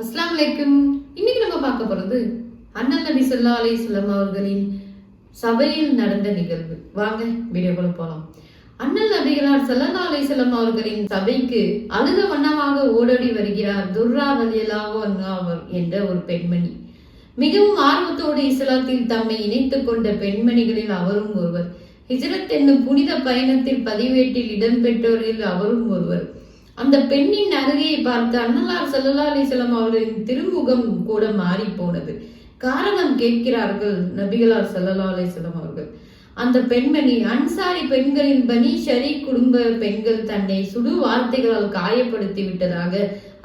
அஸ்லாம் வலைக்கும் இன்னைக்கு நம்ம பார்க்க போறது அண்ணன் நபி சொல்லா அலிஸ்லாம் அவர்களின் சபையில் நடந்த நிகழ்வு. வாங்க வீடியோக்குள்ள போலாம். அண்ணல் நபிகளார் சல்லா அலிஸ்லாம் அவர்களின் சபைக்கு அழுத வண்ணமாக ஓடோடி வருகிறார் துர்ரா வலியலாவோ அவர் என்ற ஒரு பெண்மணி. மிகவும் ஆர்வத்தோடு இஸ்லாத்தில் தம்மை இணைத்துக் கொண்ட பெண்மணிகளில் அவரும் ஒருவர். ஹிஜ்ரத் என்னும் புனித பயணத்தில் பதிவேட்டில் இடம்பெற்றோரில் அவரும் ஒருவர். அந்த பெண்ணின் அருகே பார்த்து அண்ணலார் சல்லா அலிசலம் அவர்களின் திருமுகம் கூட மாறி போனது. காரணம் கேட்கிறார்கள் நபிகளார் சல்லா அலிசலம் அவர்கள். அந்த பெண்மணி அன்சாரி பெண்களின் பனி ஷரி குடும்ப பெண்கள் தன்னை சுடு வார்த்தைகளால் காயப்படுத்தி விட்டதாக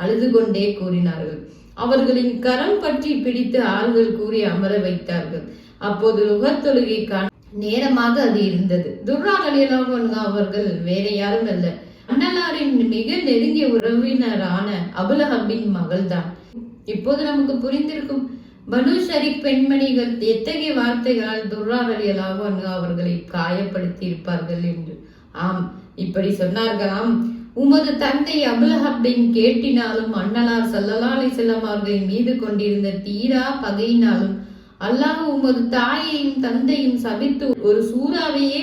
அழுது கொண்டே கூறினார்கள். அவர்களின் கரம் பற்றி பிடித்து ஆள்கள் கூறி அமர வைத்தார்கள். அப்போது முகத்தொழுகைக்கான நேரமாக அது இருந்தது. துர்ரா அலியலாவன் அவர்கள் வேற யாரும் அல்ல. அண்ணலாரின் மிக நெருங்கிய உறவினரான அபுலஹபின் மகள்தான். இப்போது நமக்கு புரிந்திருக்கும் பனு ஷரீக் பெண்மணிகள் எத்தகைய வார்த்தைகளால் துர்ரா அவர்களை காயப்படுத்தி இருப்பார்கள் என்று. ஆம் இப்படி சொன்னார்களாம். உமது தந்தை அபுலஹப்பின் கேட்டினாலும் அண்ணலார் சல்லல்லா செல்லம் அவர்களின் மீது கொண்டிருந்த தீரா பகையினாலும் அல்லாஹ் உமது தாயையும் தந்தையும் சபித்து ஒரு சூறாவையே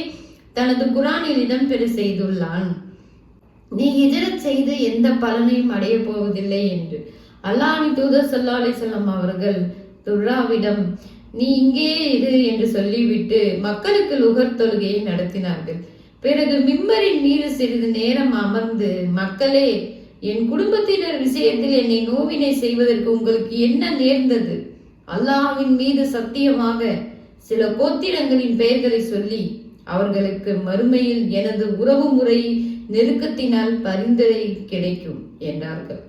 தனது குரானில் இடம்பெற செய்துள்ளான். நீ ஹிஜரத் செய்து எந்த பலனையும் அடைய போவதில்லை என்று. அல்லாஹி தூதர் சல்லா அலிசல்லாம் அவர்கள் துர்ராவிடம் நீ இங்கே இரு என்று சொல்லிவிட்டு மக்களுக்கு லுகர் தொழுகையை நடத்தினார்கள். பிறகு மிம்மரின் மீது சிறிது நேரம் அமர்ந்து மக்களே என் குடும்பத்தினர் விஷயத்தில் என்னை நோவினை செய்வதற்கு உங்களுக்கு என்ன நேர்ந்தது? அல்லாஹ்வின் மீது சத்தியமாக சில கோத்திரங்களின் பெயர்களை சொல்லி அவர்களுக்கு மறுமையில் எனது உறவு முறை நெருக்கத்தினால் பரிந்துரை கிடைக்கும் என்றார்கள்.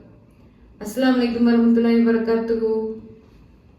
அஸ்லாம் அலைக்கும் வரமத்துல்லாஹி வரகாத்துகோ